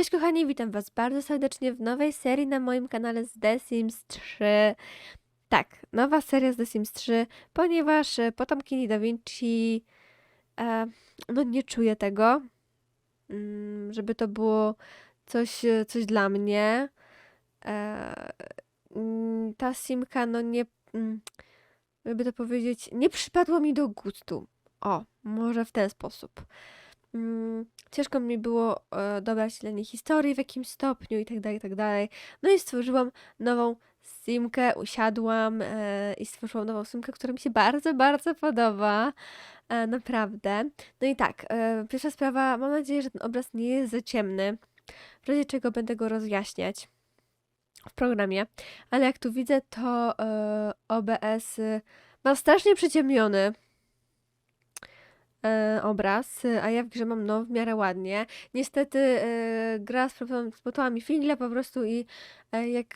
Cześć kochani, witam was bardzo serdecznie w nowej serii na moim kanale z The Sims 3. Tak, nowa seria z The Sims 3, ponieważ e, potomkini Da Vinci e, no nie czuję tego, mm, żeby to było coś, e, coś dla mnie. E, mm, ta simka no nie, mm, jakby to powiedzieć, nie przypadła mi do gustu. O, może w ten sposób. Mm, ciężko mi było e, dobrać dla niej historii w jakimś stopniu i tak dalej, i tak dalej. No i stworzyłam nową simkę, usiadłam e, i stworzyłam nową simkę, która mi się bardzo, bardzo podoba. E, naprawdę. No i tak, e, pierwsza sprawa, mam nadzieję, że ten obraz nie jest za ciemny. W razie czego będę go rozjaśniać w programie. Ale jak tu widzę, to e, OBS y, ma strasznie przyciemniony e, obraz, a ja w grze mam no w miarę ładnie. Niestety e, gra spotła- mi figle po prostu i e, jak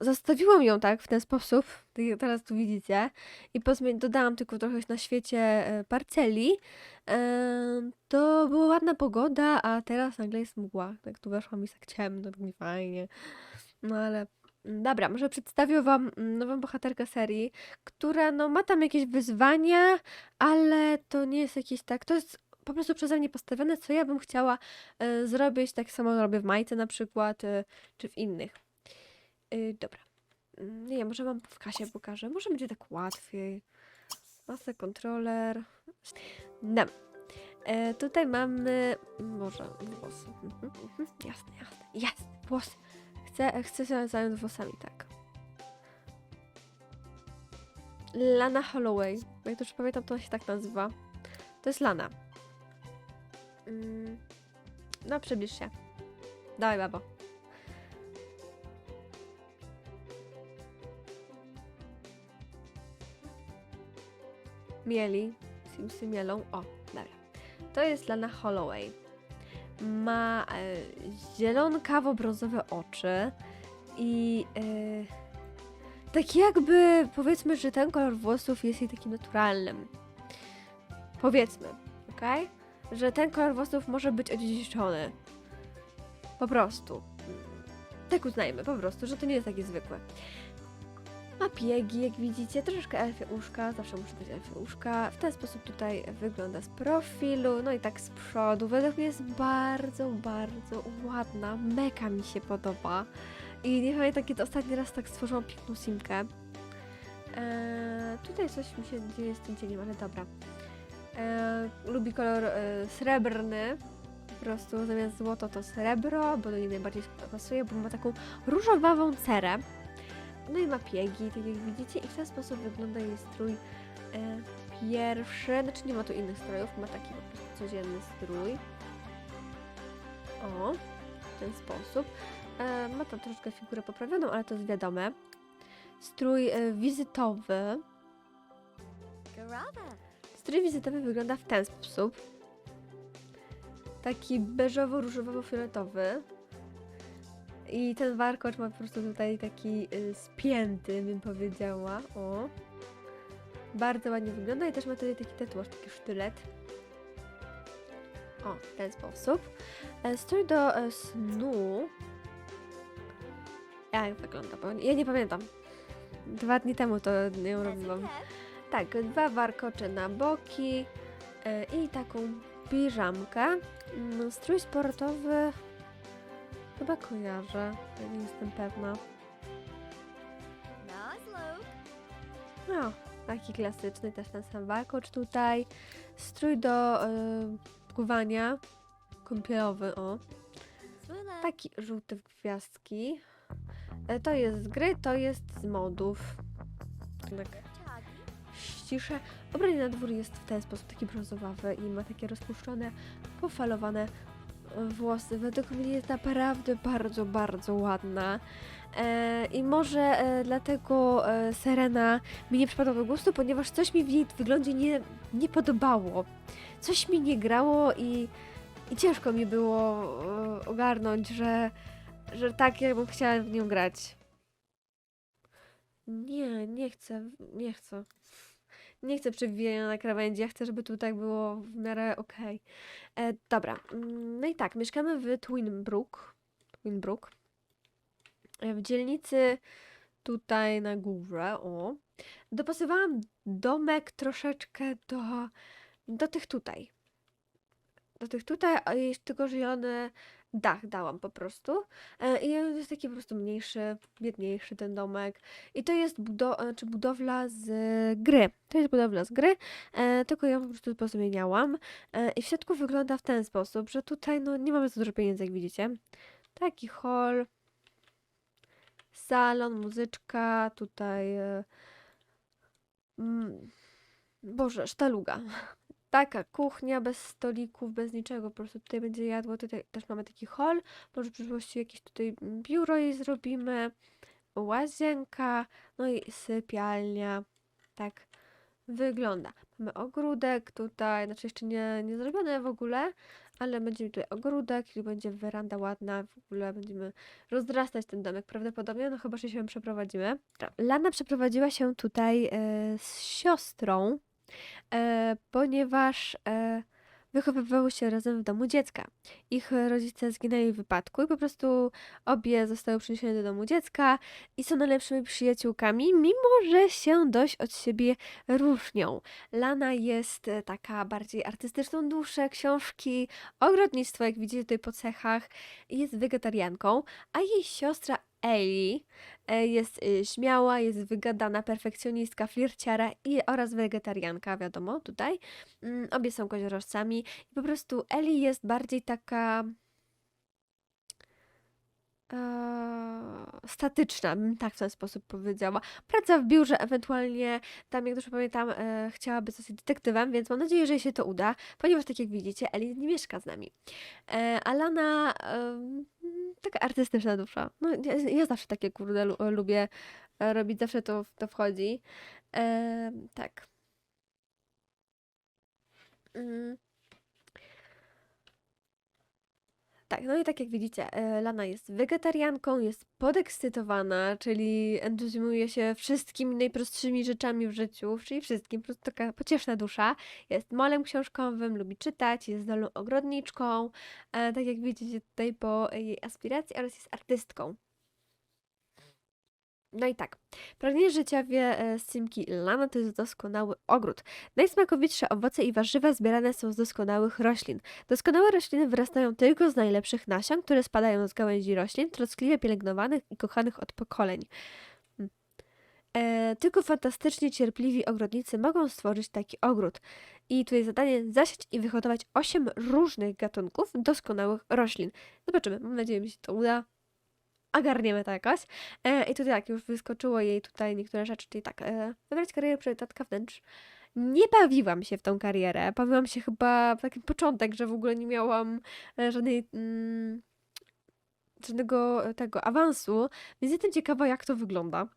zostawiłam ją tak w ten sposób, jak teraz tu widzicie, i dodałam tylko trochę na świecie parceli, to była ładna pogoda, a teraz nagle jest mgła. Tak tu weszłam i jest tak ciemno, tak nie fajnie. No ale dobra, może przedstawię wam mm, nową bohaterkę serii, która no ma tam jakieś wyzwania, ale to nie jest jakieś tak, to jest po prostu przeze mnie postawione, co ja bym chciała e, zrobić, tak samo robię w Majce na przykład, e, czy w innych. Y, dobra. Mm, Nie, może wam w kasie pokażę, może będzie tak łatwiej. Masa kontroler. No. Tutaj mamy, może włosy. Mhm, mhm, jasne, jasne, jasne, włosy. Chcę, chcę się zająć włosami, tak. Lana Holloway. Jak już pamiętam, to się tak nazywa. To jest Lana. Mm. No, przybliż się. Dawaj, babo. Mieli. Simsy mielą. O, dobra. To jest Lana Holloway. Ma e, zielono-kawo-brązowe oczy i e, tak jakby powiedzmy, że ten kolor włosów jest jej takim naturalnym. Powiedzmy, okej? Że ten kolor włosów może być odziedziczony. Po prostu. Tak uznajmy, po prostu, że to nie jest takie zwykłe. Ma piegi, jak widzicie, troszeczkę elfie uszka, zawsze muszę być elfie uszka. W ten sposób tutaj wygląda z profilu, no i tak z przodu. Według mnie jest bardzo, bardzo ładna, mega mi się podoba. I nie pamiętam, kiedy ostatni raz tak stworzyłam piękną simkę. Eee, tutaj coś mi się dzieje z tym cieniem, ale dobra. Eee, lubi kolor e, srebrny, po prostu zamiast złoto to srebro, bo do niej najbardziej pasuje, bo ma taką różowawą cerę. No i ma piegi, tak jak widzicie, i w ten sposób wygląda jej strój e, pierwszy. Znaczy nie ma tu innych strojów, ma taki po prostu codzienny strój. O, w ten sposób. E, ma tam troszkę figurę poprawioną, ale to jest wiadome. Strój e, wizytowy. Strój wizytowy wygląda w ten sposób. Taki beżowo-różowo-fioletowy. I ten warkocz ma po prostu tutaj taki y, spięty, bym powiedziała. O. Bardzo ładnie wygląda i też ma tutaj taki tatuaż, taki sztylet. O, w ten sposób. E, Strój do e, snu. Jak wygląda? Bo ja nie pamiętam. Dwa dni temu to ją robiłam. Tak, dwa warkocze na boki e, i taką piżamkę. Mm, Strój sportowy chyba kojarzę, ale nie jestem pewna. No, taki klasyczny, też ten sam warkocz tutaj. Strój do e, pływania, kąpielowy, o. Taki żółty w gwiazdki. E, to jest z gry, to jest z modów. Tak ściszę. Ubranie na dwór jest w ten sposób taki brązowawy i ma takie rozpuszczone, pofalowane włosy. Według mnie jest naprawdę bardzo, bardzo ładna. E, I może e, dlatego e, Serena mi nie przypadła do gustu, ponieważ coś mi w jej wyglądzie nie, nie podobało. Coś mi nie grało i, i ciężko mi było e, ogarnąć, że, że tak jakbym chciała w nią grać. Nie, nie chcę, nie chcę. Nie chcę przewijania na krawędzi, ja chcę, żeby tutaj było w miarę okej. E, Dobra, mm, no i tak, mieszkamy w Twinbrook. Twinbrook. E, W dzielnicy tutaj na górze, o. Dopasowałam domek troszeczkę do, do tych tutaj. Do tych tutaj, a tylko zielony dach dałam po prostu. E, I jest taki po prostu mniejszy, biedniejszy ten domek. I to jest budo e, czy budowla z gry. To jest budowla z gry, e, tylko ją po prostu pozmieniałam. I w środku wygląda w ten sposób, że tutaj no, nie mamy za dużo pieniędzy, jak widzicie. Taki hall, salon, muzyczka, tutaj... Mm, Boże, sztaluga. Taka kuchnia bez stolików, bez niczego, po prostu tutaj będzie jadło. Tutaj też mamy taki hall, może w przyszłości jakieś tutaj biuro jej zrobimy, łazienka, no i sypialnia. Tak wygląda. Mamy ogródek tutaj, znaczy jeszcze nie, nie zrobione w ogóle, ale będzie tutaj ogródek i będzie weranda ładna, w ogóle będziemy rozrastać ten domek prawdopodobnie, no chyba, że się przeprowadzimy. Lana przeprowadziła się tutaj e, z siostrą, e, ponieważ e, wychowywały się razem w domu dziecka. Ich rodzice zginęli w wypadku i po prostu obie zostały przeniesione do domu dziecka i są najlepszymi przyjaciółkami, mimo że się dość od siebie różnią. Lana jest e, taka bardziej artystyczną duszę, książki, ogrodnictwo, jak widzicie tutaj po cechach, jest wegetarianką, a jej siostra Ellie e, jest y, śmiała, jest wygadana, perfekcjonistka, flirciara i oraz wegetarianka, wiadomo, tutaj. Mm, Obie są koziorożcami i po prostu Ellie jest bardziej taka e, statyczna, bym tak w ten sposób powiedziała. Praca w biurze, ewentualnie tam, jak dobrze pamiętam, e, chciałaby zostać detektywem, więc mam nadzieję, że jej się to uda, ponieważ tak jak widzicie, Ellie nie mieszka z nami. E, Alana, em, taka artystyczna dusza. No, ja, ja zawsze takie kurde lu- lubię e, robić, zawsze to, to wchodzi. E, tak. Mm. Tak, no i tak jak widzicie, e, Lana jest wegetarianką, jest podekscytowana, czyli entuzjazmuje się wszystkimi najprostszymi rzeczami w życiu, czyli wszystkim, po prostu taka pocieszna dusza. Jest molem książkowym, lubi czytać, jest zdolną ogrodniczką, e, tak jak widzicie tutaj po jej aspiracji, oraz jest artystką. No i tak, pragnienie życiowe e, Simki Lana to jest doskonały ogród. Najsmakowitsze owoce i warzywa zbierane są z doskonałych roślin. Doskonałe rośliny wyrastają tylko z najlepszych nasion, które spadają z gałęzi roślin, troskliwie pielęgnowanych i kochanych od pokoleń. Mm. E, tylko fantastycznie cierpliwi ogrodnicy mogą stworzyć taki ogród. I tutaj zadanie zasiać i wyhodować 8 różnych gatunków doskonałych roślin. Zobaczymy, mam nadzieję, że mi się to uda ogarniemy to jakoś. E, I tutaj tak, już wyskoczyło jej tutaj niektóre rzeczy, czyli tak, e, wybrać karierę priorytetka wnętrz. Nie bawiłam się w tą karierę. Bawiłam się chyba w taki początek, że w ogóle nie miałam e, żadnej, mm, żadnego e, tego awansu, więc jestem ciekawa, jak to wygląda.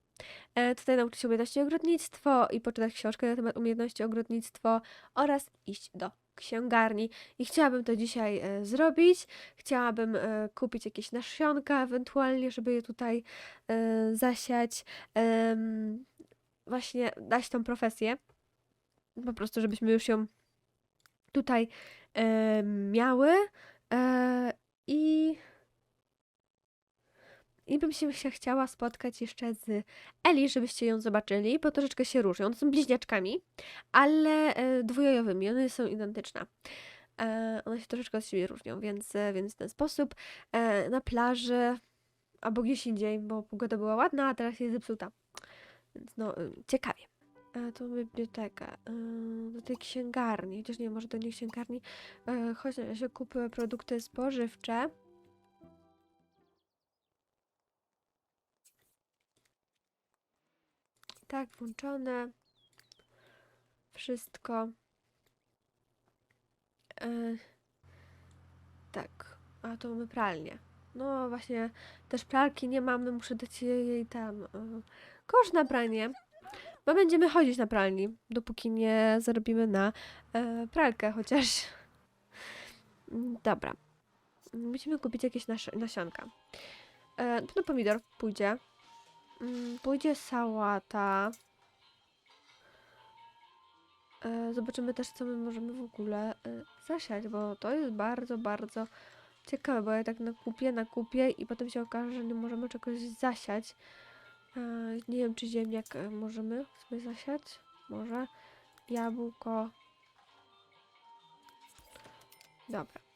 E, tutaj nauczyć się umiejętności ogrodnictwo i poczytać książkę na temat umiejętności ogrodnictwo oraz iść do księgarni. I chciałabym to dzisiaj e, zrobić. Chciałabym e, kupić jakieś nasionka, ewentualnie, żeby je tutaj zasiać. Właśnie dać tą profesję. Po prostu, żebyśmy już ją tutaj miały. I i bym się, chciała spotkać jeszcze z Eli, żebyście ją zobaczyli, bo troszeczkę się różnią. One są bliźniaczkami, ale e, dwujajowymi. One są identyczne. E, one się troszeczkę od siebie różnią, więc, e, więc w ten sposób na plaży albo gdzieś indziej, bo pogoda była ładna, a teraz jest zepsuta. Więc no, e, ciekawie. E, to biblioteka. Do tej księgarni, chociaż nie, może do niej księgarni. Chodź, ja się kupię produkty spożywcze. Tak, włączone. Wszystko. E, tak, a to mamy pralnię. No właśnie, też pralki nie mamy, muszę dać jej, tam e, kosz na pranie. Bo będziemy chodzić na pralni, dopóki nie zarobimy na e, pralkę chociaż. Dobra. Musimy kupić jakieś nas nasionka. E, na pomidor pójdzie. Mm, Pójdzie sałata. E, zobaczymy też, co my możemy w ogóle e, zasiać, bo to jest bardzo, bardzo ciekawe, bo ja tak nakupię, nakupię i potem się okaże, że nie możemy czegoś zasiać. E, nie wiem, czy ziemniak możemy sobie zasiać. Może. Jabłko. Dobra.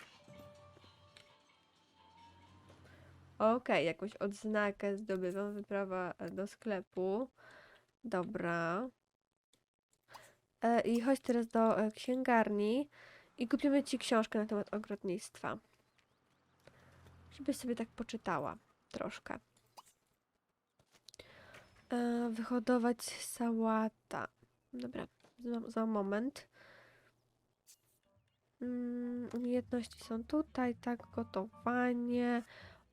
Okej, jakąś odznakę zdobywam. Wyprawa e, do sklepu. Dobra. E, I chodź teraz do e, księgarni i kupimy ci książkę na temat ogrodnictwa. Żebyś sobie tak poczytała troszkę. E, wyhodować sałata. Dobra, za, za moment. Mm, umiejętności są tutaj, tak, gotowanie,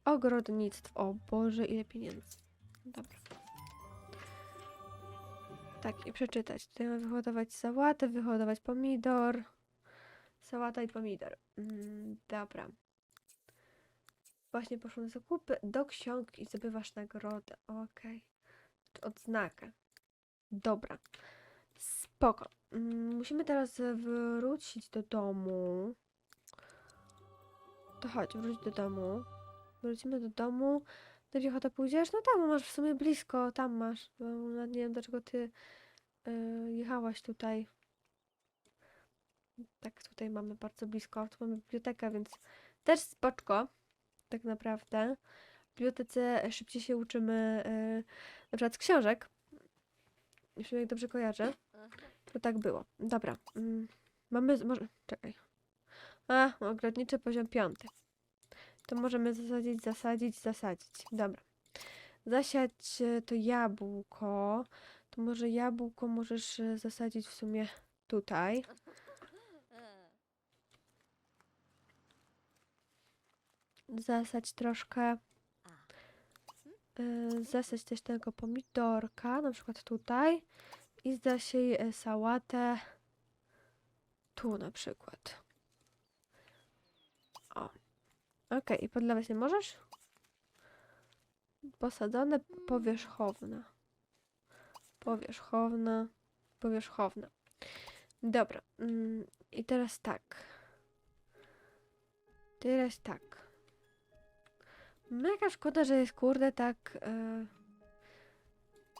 ogrodnictwo. O Boże, ile pieniędzy. Dobra. Tak, i przeczytać. Tutaj mamy wyhodować sałatę, wyhodować pomidor. Sałata i pomidor. Mm, dobra. Właśnie poszłam na zakupy do książki i zdobywasz nagrodę. Okej. Czy Odznakę. Dobra. Spoko. Mm, musimy teraz wrócić do domu. To chodź, wróć do domu. Wrócimy do domu. Do Wiechota pójdziesz? No tam masz w sumie blisko, tam masz. Nie wiem dlaczego ty y, jechałaś tutaj. Tak, tutaj mamy bardzo blisko. Tu mamy bibliotekę, więc też spoczko. Tak naprawdę. W bibliotece szybciej się uczymy y, na przykład z książek. Jeśli jak dobrze kojarzę. To tak było. Dobra. Mm, mamy. Może. Czekaj. A, ogrodniczy poziom piąty. To możemy zasadzić, zasadzić, zasadzić. Dobra. Zasiać e, to jabłko. To może jabłko możesz e, zasadzić w sumie tutaj. Zasać troszkę. e, Zasać też tego pomidorka, na przykład tutaj. I zasiej sałatę tu na przykład. O. Okej, i podlewać nie możesz? Posadzone, powierzchowne. Powierzchowne, powierzchowne. Dobra. mm, I teraz tak. Teraz tak. Mega szkoda, że jest kurde tak e,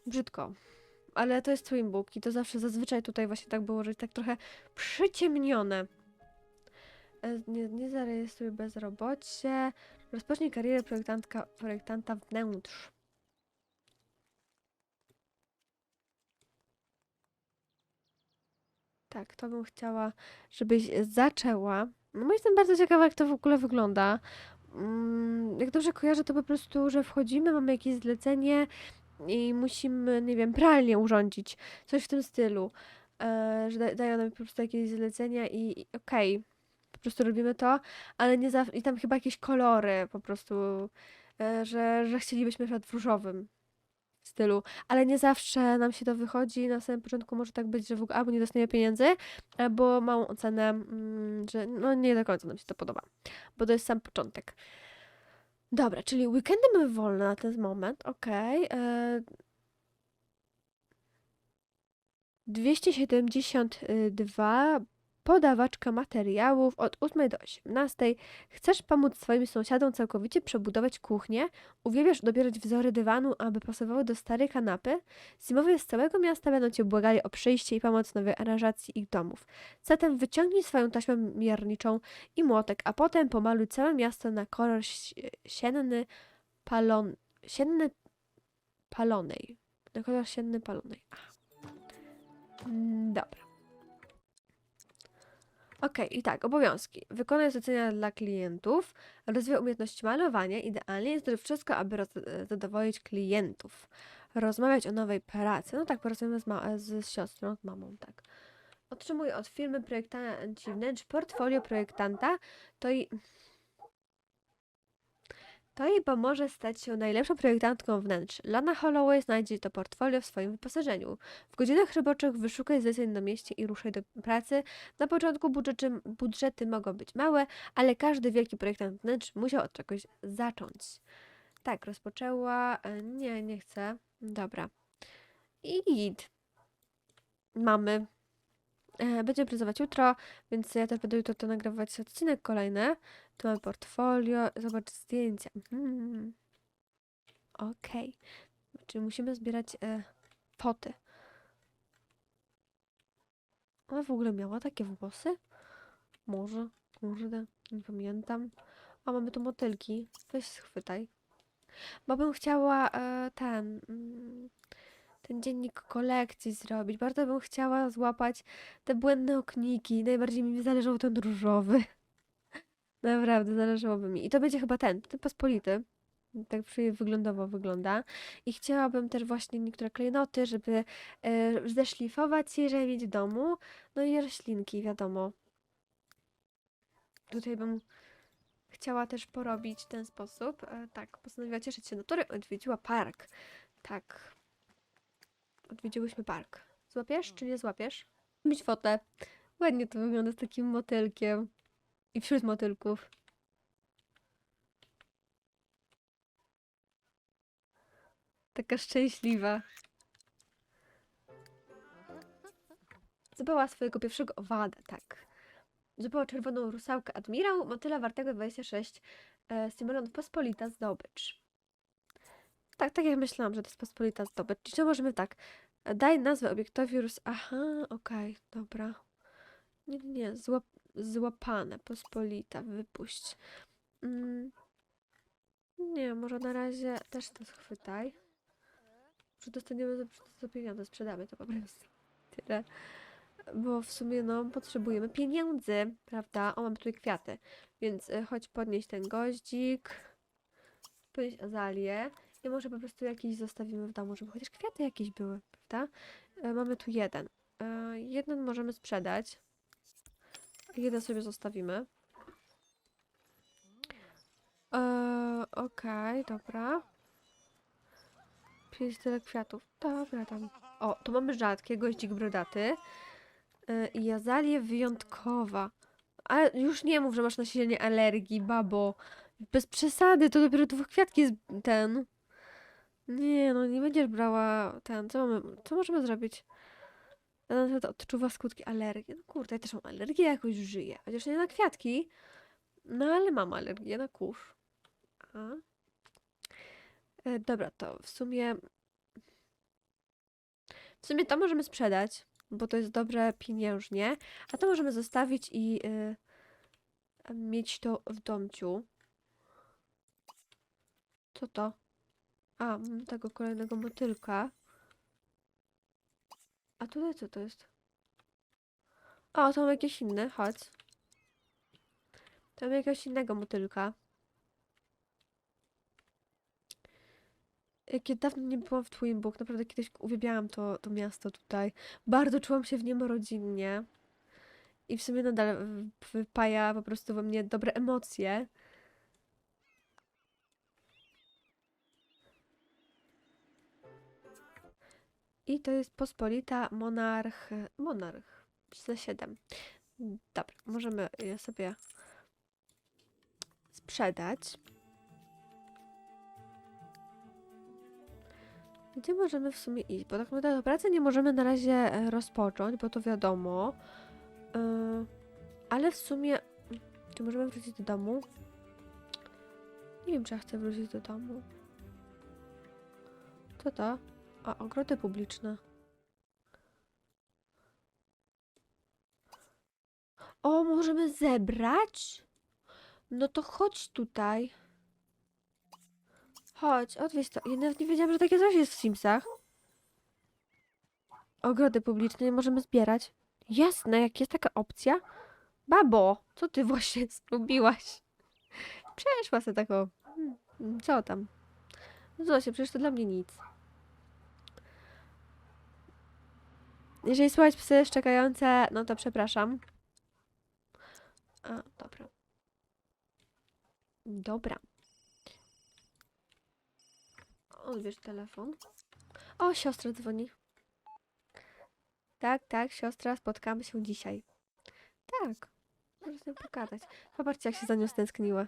brzydko. Ale to jest Twinbook i to zawsze zazwyczaj tutaj właśnie tak było, że jest tak trochę przyciemnione. E, Nie, nie zarejestruj bezrobocie. Rozpocznij karierę projektantka, projektanta wnętrz. Tak, to bym chciała, żebyś zaczęła. No jestem bardzo ciekawa, jak to w ogóle wygląda. Mm, Jak dobrze kojarzę, to po prostu, że wchodzimy, mamy jakieś zlecenie i musimy, nie wiem, pralnię urządzić. Coś w tym stylu. E, że da, dają nam po prostu jakieś zlecenia i, okej, po prostu robimy to, ale nie zawsze, i tam chyba jakieś kolory po prostu, e, że, że chcielibyśmy na w różowym stylu, ale nie zawsze nam się to wychodzi. Na samym początku może tak być, że w ogóle albo nie dostaniemy pieniędzy, albo małą ocenę, mm, że no nie do końca nam się to podoba, bo to jest sam początek. Dobra, czyli weekendy mamy wolne na ten moment, okej. e, 272 podawaczka materiałów od 8 do 18. Chcesz pomóc swoim sąsiadom całkowicie przebudować kuchnię? Uwielbiasz dobierać wzory dywanu, aby pasowały do starej kanapy? Zimowie z całego miasta będą cię błagali o przyjście i pomoc nowej aranżacji ich domów. Zatem wyciągnij swoją taśmę mierniczą i młotek, a potem pomaluj całe miasto na kolor sienny palon... sienny palonej. Na kolor sienny palonej. Aha. Mm, Dobra. Okej, i tak, obowiązki. Wykonaj zlecenia dla klientów, rozwij umiejętności malowania, idealnie jest wszystko, aby roz- zadowolić klientów. Rozmawiać o nowej pracy. No tak, porozmawiamy z, ma- z siostrą, z mamą, tak. Otrzymuj od firmy projektanci wnętrz portfolio projektanta, to i to jej pomoże stać się najlepszą projektantką wnętrz. Lana Holloway znajdzie to portfolio w swoim wyposażeniu. W godzinach roboczych wyszukaj zleceń na mieście i ruszaj do pracy. Na początku budżety, budżety mogą być małe, ale każdy wielki projektant wnętrz musiał od czegoś zacząć. Tak, rozpoczęła. e, Nie, nie chcę. Dobra. I git. Mamy. E, Będziemy pracować jutro, więc ja też będę jutro to nagrywać odcinek kolejny. Tu mamy portfolio, zobacz zdjęcia. Mhm. Okej. Czyli musimy zbierać e, poty. Ona w ogóle miała takie włosy? Może, kurde, nie pamiętam. A mamy tu motylki. Weź schwytaj. Bo bym chciała e, ten, mm, ten dziennik kolekcji zrobić. Bardzo bym chciała złapać te błędne okniki. Najbardziej mi zależał ten różowy. Naprawdę, zależałoby mi. I to będzie chyba ten, ten pospolity. Tak wyglądowo wygląda. I chciałabym też właśnie niektóre klejnoty, żeby e, zeszlifować je, żeby mieć w domu. No i roślinki, wiadomo. Tutaj bym chciała też porobić w ten sposób. E, tak, postanowiła cieszyć się natury, odwiedziła park. Tak. Odwiedziłyśmy park. Złapiesz czy nie złapiesz? Mieć fotę. Ładnie to wygląda z takim motylkiem. I wśród motylków. Taka szczęśliwa. Zdobyła swojego pierwszego owada, tak. Zdobyła czerwoną rusałkę admirał, motyla wartego 26 e, Simonon pospolita zdobycz. Tak, tak jak myślałam, że to jest pospolita zdobycz. Czyli to możemy tak. e, Daj nazwę obiektowi rus... Aha, okej, dobra. Nie, nie, nie. Złap... Złapane, pospolita, wypuść. Mm. Nie, może na razie też to schwytaj. Że dostaniemy za, pieniądze, sprzedamy to po prostu. Tyle. Bo w sumie no potrzebujemy pieniędzy, prawda? O, mamy tutaj kwiaty. Więc y, chodź podnieść ten goździk. Podnieść azalię. I może po prostu jakiś zostawimy w domu, żeby chociaż kwiaty jakieś były, prawda? E, mamy tu jeden. E, jeden możemy sprzedać. Jeden sobie zostawimy. E, Okej, dobra. Pięć tyle kwiatów. Dobra, tam. O, tu mamy rzadkie, goździk brodaty. I azalia wyjątkowa. Ale już nie mów, że masz nasilenie alergii, babo. Bez przesady, to dopiero dwóch kwiatki jest ten. Nie, no nie będziesz brała ten. Co mamy, co możemy zrobić? Ja na przykład odczuwa skutki alergii. No kurde, ja też mam alergię, jakoś żyję. Chociaż nie na kwiatki. No ale mam alergię na kurz. A? E, dobra, to w sumie. W sumie to możemy sprzedać, bo to jest dobre pieniężnie, a to możemy zostawić i y, mieć to w domciu. Co to? A, mam tego kolejnego motylka. A tutaj co to jest? O, to mam jakieś inne, chodź. To mam jakiegoś innego motylka. Jakie dawno nie byłam w Twinbook, naprawdę kiedyś uwielbiałam to, to miasto tutaj. Bardzo czułam się w nim rodzinnie. I w sumie nadal wypaja po prostu we mnie dobre emocje. I to jest pospolita monarch. Monarch. Za 7. Dobra, możemy je sobie sprzedać. Gdzie możemy w sumie iść? Bo tak naprawdę do pracy nie możemy na razie e, rozpocząć, bo to wiadomo. Yy, ale w sumie. Czy możemy wrócić do domu? Nie wiem, czy ja chcę wrócić do domu. Co to? A, ogrody publiczne. O, możemy zebrać? No to chodź tutaj. Chodź, odwieź to. Ja nawet nie wiedziałam, że takie coś jest w Simsach. Ogrody publiczne możemy zbierać. Jasne, jak jest taka opcja. Babo, co ty właśnie zrobiłaś? Przeszła sobie taką. Hmm, Co tam? No co się, przecież to dla mnie nic. Jeżeli słychać psy szczekające, no to przepraszam. A, dobra. Dobra. Odbierz telefon. O, siostra dzwoni. Tak, tak, siostra, spotkamy się dzisiaj. Tak, nią pogadać. Zobaczcie, jak się za nią stęskniła.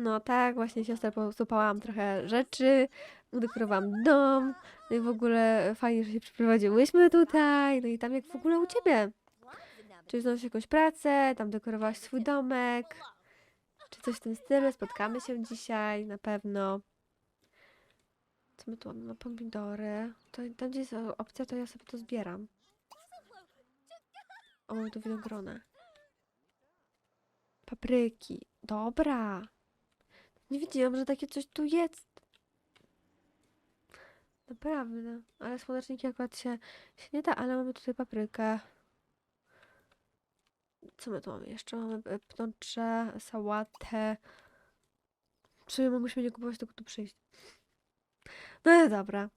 No tak, właśnie siostra posupałam trochę rzeczy, udekorowałam dom, no i w ogóle fajnie, że się przeprowadziłyśmy tutaj, no i tam jak w ogóle u ciebie. Czy znalazłaś jakąś pracę, tam dekorowałaś swój domek, czy coś w tym stylu, spotkamy się dzisiaj, na pewno. Co my tu mamy? No pomidory. To, tam gdzie jest opcja, to ja sobie to zbieram. O, mamy tu winogrona. Papryki. Dobra. Nie wiedziałam, że takie coś tu jest. Naprawdę. Ale słoneczniki akurat się, się nie da, ale mamy tutaj paprykę. Co my tu mamy jeszcze? Mamy e, pnącze, sałatę. Czy mogliśmy nie kupować, tylko tu przyjść? No ale dobra.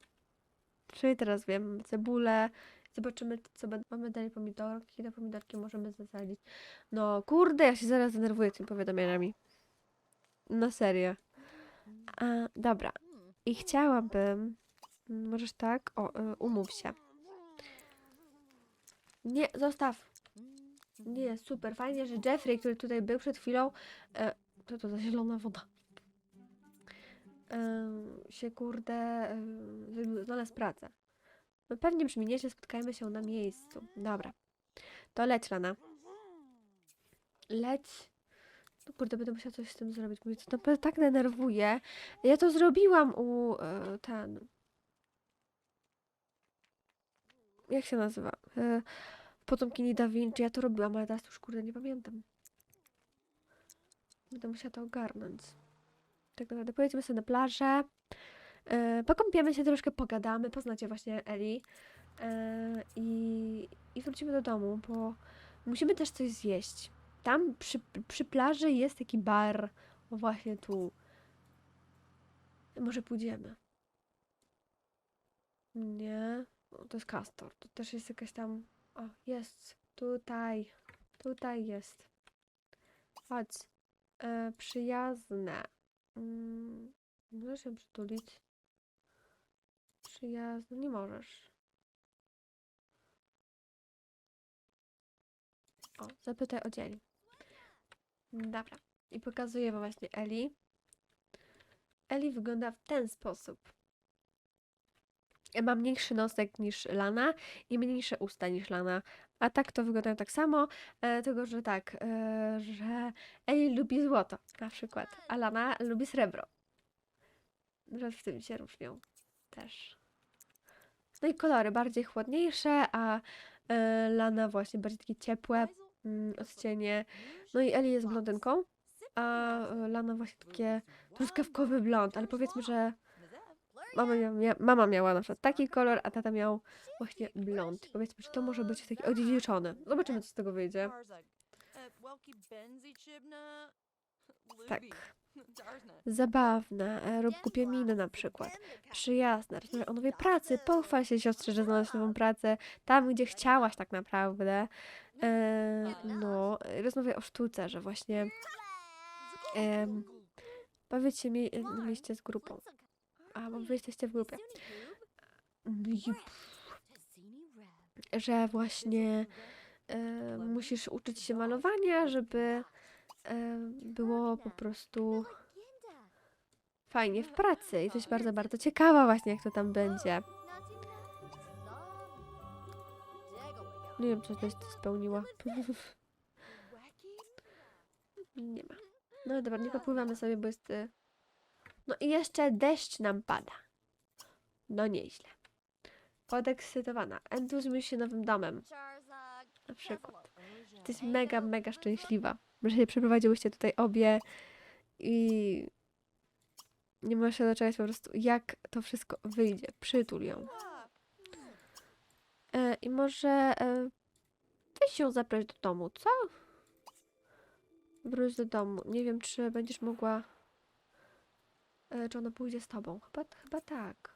Czyli teraz wiem, cebulę. Zobaczymy, co będą. Mamy dalej pomidorki. Te pomidorki możemy zasadzić. No kurde, ja się zaraz zdenerwuję tymi powiadomieniami. Na serio. A, dobra. I chciałabym. Możesz tak? O, y, umów się. Nie, zostaw. Nie, super. Fajnie, że Jeffrey, który tutaj był przed chwilą. E, to to za zielona woda. E, się kurde. E, znalazł pracę. No pewnie brzmi nieźle, spotkajmy się na miejscu. Dobra. To leć, Lana. Leć. Kurde, będę musiała coś z tym zrobić. Mnie to naprawdę tak denerwuje. Ja to zrobiłam u e, ten. Jak się nazywa? E, Potomkini Da Vinci. Ja to robiłam, ale teraz już kurde nie pamiętam. Będę musiała to ogarnąć. Tak naprawdę pojedziemy sobie na plażę. E, pokąpiemy się troszkę, pogadamy, poznacie właśnie Eli. E, i, I wrócimy do domu, bo musimy też coś zjeść. Tam przy, przy plaży jest taki bar. Właśnie tu. Może pójdziemy. Nie. O, to jest Castor. To też jest jakaś tam. O, jest. Tutaj. Tutaj jest. Chodź. E, przyjazne. Mm, możesz się przytulić? Przyjazne. Nie możesz. O, zapytaj o dzień. Dobra. I pokazuję wam właśnie Eli. Eli wygląda w ten sposób. Ma mniejszy nosek niż Lana i mniejsze usta niż Lana. A tak to wyglądają tak samo, e, tylko że tak, e, że Eli lubi złoto na przykład, a Lana lubi srebro. Że w tym się różnią też. No i kolory bardziej chłodniejsze, a e, Lana właśnie bardziej takie ciepłe mm, odcienie. No i Eli jest blondynką, a e, Lana właśnie takie truskawkowy blond, ale powiedzmy, że mama, mia, mama miała na przykład taki kolor, a tata miał właśnie blond. Powiedzmy, że to może być takie odziedziczone. Zobaczymy, co z tego wyjdzie. Tak. Zabawne, e, rób kupię miny na przykład. Przyjazne, rozmawia o nowej pracy, pochwal się siostrze, że znalazłaś nową pracę, tam gdzie chciałaś tak naprawdę. E, no, rozmawiaj o sztuce, że właśnie em, bawić się mie mieście z grupą. A, bo wy jesteście w grupie. Że właśnie e, musisz uczyć się malowania, żeby e, było po prostu fajnie w pracy. I Jesteś bardzo, bardzo ciekawa właśnie, jak to tam będzie. Nie wiem, czy coś spełniła. Nie ma. No dobra, nie popływamy sobie, bo jest... y, No i jeszcze deszcz nam pada. No nieźle. Podekscytowana. Entuzjuzmuj się nowym domem. Na przykład. Jesteś mega, mega szczęśliwa, że się przeprowadziłyście tutaj obie i nie możesz się doczekać po prostu, jak to wszystko wyjdzie. Przytul ją. E, I może e, weź ją zabrać do domu, co? Wróć do domu. Nie wiem, czy będziesz mogła. E, czy ona pójdzie z tobą? Chyba, chyba tak.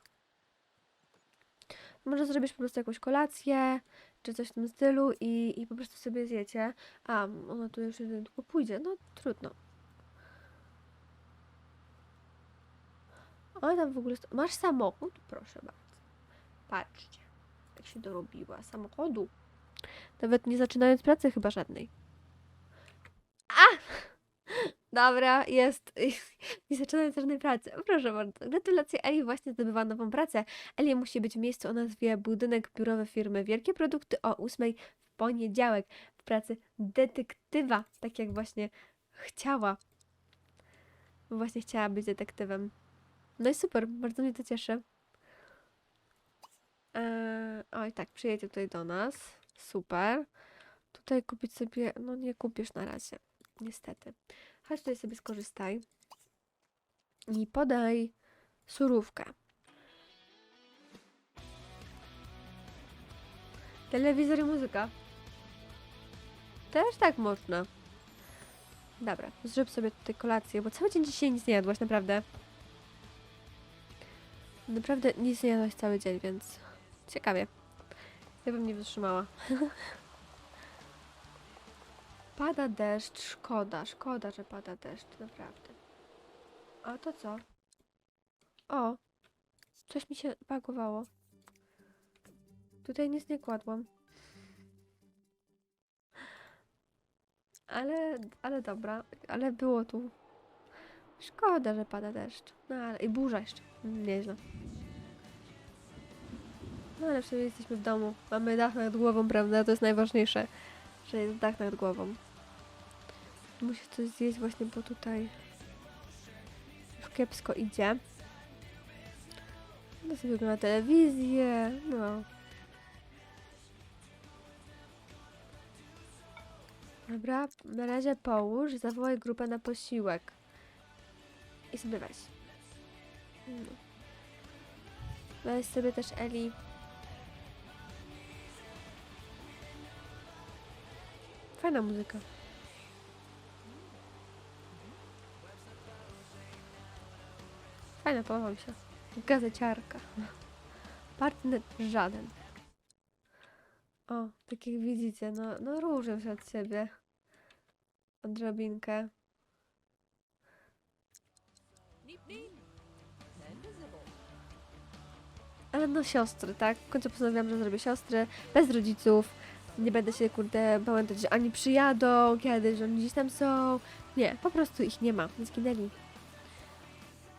Może zrobisz po prostu jakąś kolację, czy coś w tym stylu i, i po prostu sobie zjecie. A, ona tu już tylko pójdzie. No, trudno. Ona tam w ogóle... Masz samochód? Proszę bardzo. Patrzcie, się dorobiła samochodu. Nawet nie zaczynając pracy chyba żadnej. A! Dobra, jest. Nie zaczynam żadnej pracy. Proszę bardzo. Gratulacje, Eli właśnie zdobywa nową pracę. Eli musi być w miejscu o nazwie Budynek Biurowy Firmy Wielkie Produkty o 8 w poniedziałek w pracy detektywa, tak jak właśnie chciała. Właśnie chciała być detektywem. No i super, bardzo mnie to cieszy. Eee, oj, tak, przyjedzie tutaj do nas. Super. Tutaj kupić sobie, no nie kupisz na razie, niestety. Chodź tutaj sobie skorzystaj. I podaj surówkę. Telewizor i muzyka. Też tak można. Dobra, zrób sobie tutaj kolację, bo cały dzień dzisiaj nic nie jadłaś, naprawdę. Naprawdę nic nie jadłaś cały dzień, więc ciekawie. Ja bym nie wytrzymała. pada deszcz, szkoda, szkoda, że pada deszcz, naprawdę. A to co? O, coś mi się bagowało. Tutaj nic nie kładłam. Ale, ale dobra, ale było tu. Szkoda, że pada deszcz. No ale i burza jeszcze. Nieźle. No ale przynajmniej jesteśmy w domu. Mamy dach nad głową, prawda? To jest najważniejsze, że jest dach nad głową. Muszę coś zjeść właśnie, bo tutaj już kiepsko idzie. No sobie ogląda telewizję, no. Dobra, na razie połóż zawołaj grupę na posiłek. I sobie weź. No. Weź sobie też Eli. Fajna muzyka. Fajna, podoba mi się. Gazeciarka. Partner żaden. O, tak jak widzicie, no, no różnią się od siebie. Odrobinkę. Ale no siostry, tak? W końcu postanowiłam, że zrobię siostry, bez rodziców. Nie będę się, kurde, pamiętać, że oni przyjadą kiedyś, że oni gdzieś tam są. Nie, po prostu ich nie ma. Zginęli.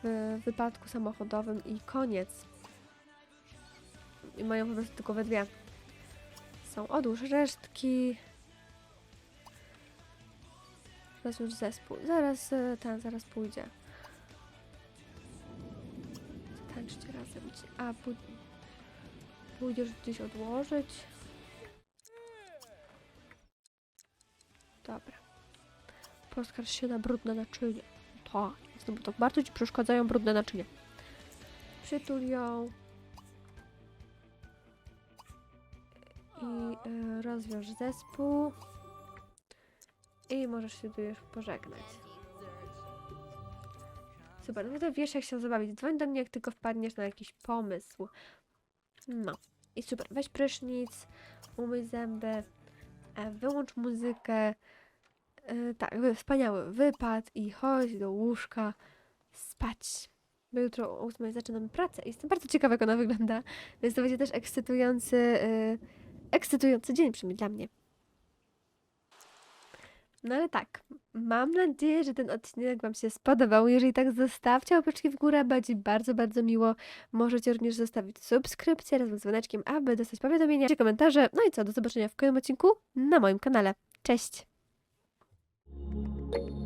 W wypadku samochodowym i koniec. I mają po prostu tylko we dwie. Są odłóż resztki. Teraz już zespół. Zaraz e, ten, zaraz pójdzie. Tańczcie razem. A, pój- pójdziesz gdzieś odłożyć. Dobra. Poskarż się na brudne naczynie. Tak, no bo to bardzo ci przeszkadzają brudne naczynia. Przytul ją. I y, rozwiąż zespół. I możesz się tu już pożegnać. Super, no to wiesz jak się zabawić. Dzwoń do mnie, jak tylko wpadniesz na jakiś pomysł. No. I super, weź prysznic, umyj zęby, e, wyłącz muzykę. E, tak, wspaniały wypad i chodź do łóżka spać. Bo jutro o 8 zaczynamy pracę i jestem bardzo ciekawa, jak ona wygląda. Więc to będzie też ekscytujący, y, ekscytujący dzień przynajmniej dla mnie. No ale tak, mam nadzieję, że ten odcinek Wam się spodobał. Jeżeli tak, zostawcie łapeczki w górę, będzie bardzo, bardzo miło. Możecie również zostawić subskrypcję razem z dzwoneczkiem, aby dostać powiadomienia, komentarze. No i co, do zobaczenia w kolejnym odcinku na moim kanale. Cześć! thank you